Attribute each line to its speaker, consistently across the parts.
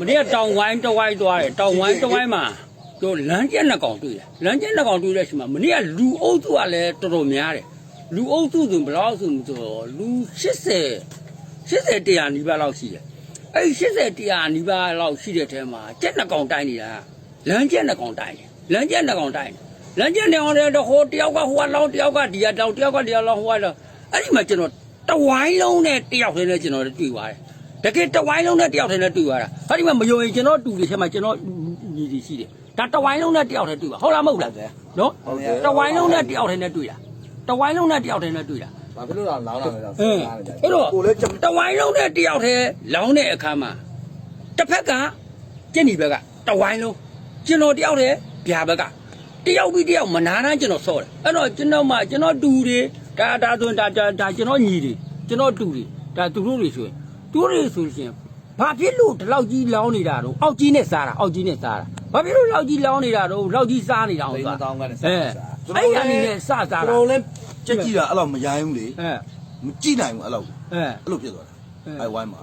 Speaker 1: မနေ့ကတောင်ဝိုင်းတစ်ဝိုင်းသွားတယ်တောင်ဝိုင်းတစ်ဝိုင်းမှာတို့လမ်းကျက်နှစ်ကောင်တွေ့တယ်လမ်းကျက်နှစ်ကောင်တွေ့တဲ့အချိန်မှာမနေ့ကလူအုပ်စုကလည်းတော်တော်များတယ်လူအုပ်စုဆိုဘယ်လောက်ဆိုဆိုတော့လူ80 80တရားနီးပါးလောက်ရှိတယ်အဲ့ဒီ80တရားနီးပါးလောက်ရှိတဲ့ထဲမှာကျက်နှစ်ကောင်တိုင်းနေတာလမ်းကျက်နှစ်ကောင်တိုင်းတယ်လမ်းကျက်နှစ်ကောင်တိုင်းတယ်လမ်းကျက်နှစ်ကောင်တဲ့ဟိုတယောက်ကဟိုကလောင်းတယောက်ကဒီကတောင်တယောက်ကဒီကလောင်းဟိုကလောင်းအဲ့ဒီမှာကျွန်တော်တဝိုင်းလုံးနဲ့တယောက်တည်းနဲ့ကျွန်တော်တွေ့သွားတယ် တကယ်တဝိုင်းလုံးနဲ့တယောက်တည်းနဲ့တွေ့သွားတာဟာဒီမှာမယုံရင်ကျွန်တော်တူတွေထဲမှာကျွန်တော်ညီတွေရှိတယ်ဒါတဝိုင်းလုံးနဲ့တယောက်တည်းတွေ့ပါဟုတ်လားမဟုတ်လားနော်တဝိုင်းလုံးနဲ့တယောက်တည်းနဲ့တွေ့တာတဝိုင်းလုံးနဲ့တယောက်တည်းနဲ့တွေ့တာ
Speaker 2: ဘာဖြစ်လို့လဲလောင်းလာလဲတော့
Speaker 1: အင်းအဲ့တော့
Speaker 2: ကိုလည်းကြက်
Speaker 1: တဝိုင်းလုံးနဲ့တယောက်တည်းလောင်းတဲ့အခါမှာတစ်ဖက်ကကျင့်ဒီဘက်ကတဝိုင်းလုံးကျွန်တော်တယောက်တည်းဗျာဘက်ကတယောက်ပြီးတယောက်မနာတမ်းကျွန်တော်ဆော့တယ်အဲ့တော့ကျွန်တော်မှကျွန်တော်တူတွေဒါဒါဆိုရင်ဒါဒါဒါကျွန်တော်ညီတွေကျွန်တော်တူတွေဒါသူတို့တွေဆိုရင် သူတို့တွေဆိုရှင်ဘာဖြစ်လို့ဒီလောက်ကြီးလောင်းနေတာတော့အောက်ကြီးနဲ့စားတာအောက်ကြီးနဲ့စားတာဘာဖြစ်လို့လောက်ကြီးလောင်းနေတာတော့လောက်ကြီးစားနေတာဟုတ်
Speaker 2: သိန်း
Speaker 1: လား
Speaker 2: တောင်းကနေစ
Speaker 1: အဲ
Speaker 2: စား
Speaker 1: အဲ့ဒီအနေနဲ့စစားတာ
Speaker 3: ကျွန်တော်လည်းကြက်ကြည့်တာအဲ့လိုမရိုင်းဘူးလေ
Speaker 1: အဲ
Speaker 3: မကြည့်နိုင်ဘူးအဲ့လို
Speaker 1: အဲ
Speaker 3: အဲ့လိုဖြစ်သွားတာအဲ့ဝိုင်းမှာ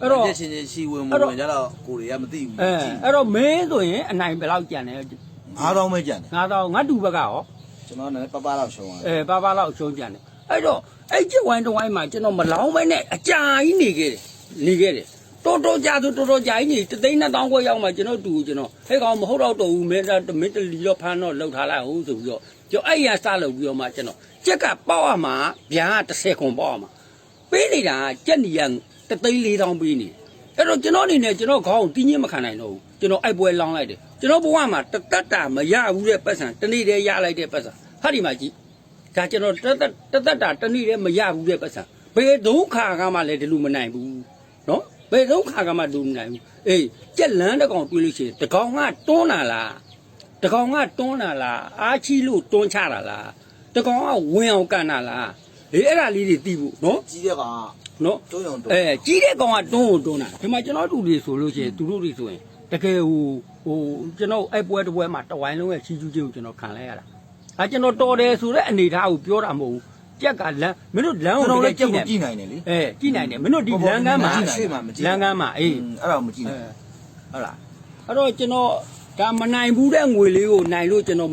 Speaker 1: အဲ့တော့
Speaker 2: ကြက်ချင်းချင်းရှိဝင်မဝင်ကြတော့ကိုတွေကမသိဘူး
Speaker 1: အဲအဲ့တော့မင်းဆိုရင်အနိုင်ဘယ်လောက်ကြံတယ်
Speaker 3: 9000ပဲကြံတယ်
Speaker 1: ငါတော့ငါတူဘက်ကရော
Speaker 2: ကျွန်တော်လည်းပပလောက်ရှုံး
Speaker 1: အဲပါပါလောက်အရှုံးကြံတယ် အဲ့တော့အဲ့ကျက်ဝိုင်းတစ်ဝိုင်းမှာကျွန်တော်မလောင်းမဲနဲ့အကြာကြီးနေခဲ့တယ်နေခဲ့တယ်တော်တော်ကြာဆိုတော်တော်ကြာကြီးနေတသိန်းနှစ်တောင်းခွဲရောက်မှကျွန်တော်တူကျွန်တော်ဟဲ့ကောင်မဟုတ်တော့တော့ဘူးမင်းတမင်းတလီတော့ဖမ်းတော့လှုပ်ထားလိုက်ဟုတ်ဆိုပြီးတော့ကျွန်တော်အဲ့ရစလုပ်ပြီးတော့မှကျွန်တော်ကြက်ကပေါက်ရမှာဗျာ30ခွန်ပေါက်ရမှာပေးနေတာကြက်နီရတသိန်း၄တောင်းပေးနေတယ်အဲ့တော့ကျွန်တော်အနေနဲ့ကျွန်တော်ခေါင်းတင်းချင်းမခံနိုင်တော့ဘူးကျွန်တော်အိုက်ပွဲလောင်းလိုက်တယ်ကျွန်တော်ဘဝမှာတသက်တာမရဘူးတဲ့ပတ်စံတနေ့တည်းရလိုက်တဲ့ပတ်စံဟာဒီမှာကြည့် ဒါကျွန်တော်တသက်တသက်တာတနေ့တည်းမရဘူးတဲ့ပတ်စံဘယ်ဒုက္ခကမှလည်းဒီလိုမနိုင်ဘူးနော်ဘယ်ဒုက္ခကမှဒီလိုမနိုင်ဘူးအေးကြက်လန်းတစ်ကောင်တွေးလို့ရှိရင်တစ်ကောင်ကတွန်းလာလားတစ်ကောင်ကတွန်းလာလားအားချီလို့တွန်းချတာလားတစ်ကောင်ကဝင်အောင်ကန်တာလားအေးအဲ့ဒါလေးတွေသိဖို့နော်
Speaker 3: ကြီးတဲ့ကောင်က
Speaker 1: နော်
Speaker 3: တွန်းရုံတွန်း
Speaker 1: အဲကြီးတဲ့ကောင်ကတွန်းကိုတွန်းတာဒီမှာကျွန်တော်တို့တွေဆိုလို့ရှိရင်သူတို့တွေဆိုရင်တကယ်ဟိုဟိုကျွန်တော်အဲ့ပွဲတစ်ပွဲမှာတဝိုင်းလုံးရဲ့ချီးကျူးခြင်းကိုကျွန်တော်ခံလိုက်ရတာ အဲကျွန်တော်တော်တယ်ဆိုတဲ့အနေထားကိုပြောတာမဟုတ်ဘူးကြက်ကလမ်းမင်းတို့လမ်း
Speaker 3: ကျွန်
Speaker 1: ကို
Speaker 3: တော်
Speaker 1: တ
Speaker 3: လည်း
Speaker 1: က
Speaker 3: ကြ
Speaker 1: ယ်
Speaker 3: က်
Speaker 1: ကြည့်
Speaker 3: ကို
Speaker 1: နေ
Speaker 3: ကြည့်နိုင်တယ်လေ
Speaker 1: အဲကြည့်နိုင်တယ်မင်းတို့ဒီလမ်းကမ်းမှာလမ်းကမ်းမှာအေး
Speaker 3: အဲ့ဒါကိုမကြည့်
Speaker 1: အဲ
Speaker 3: နိုင်
Speaker 1: ဟုတ်လားအဲ့တော့ကျွန်တော်ဒါမနိုင်ဘူးတဲ့ငွေလေးကိုနိုင်လို့ကျွန်တော်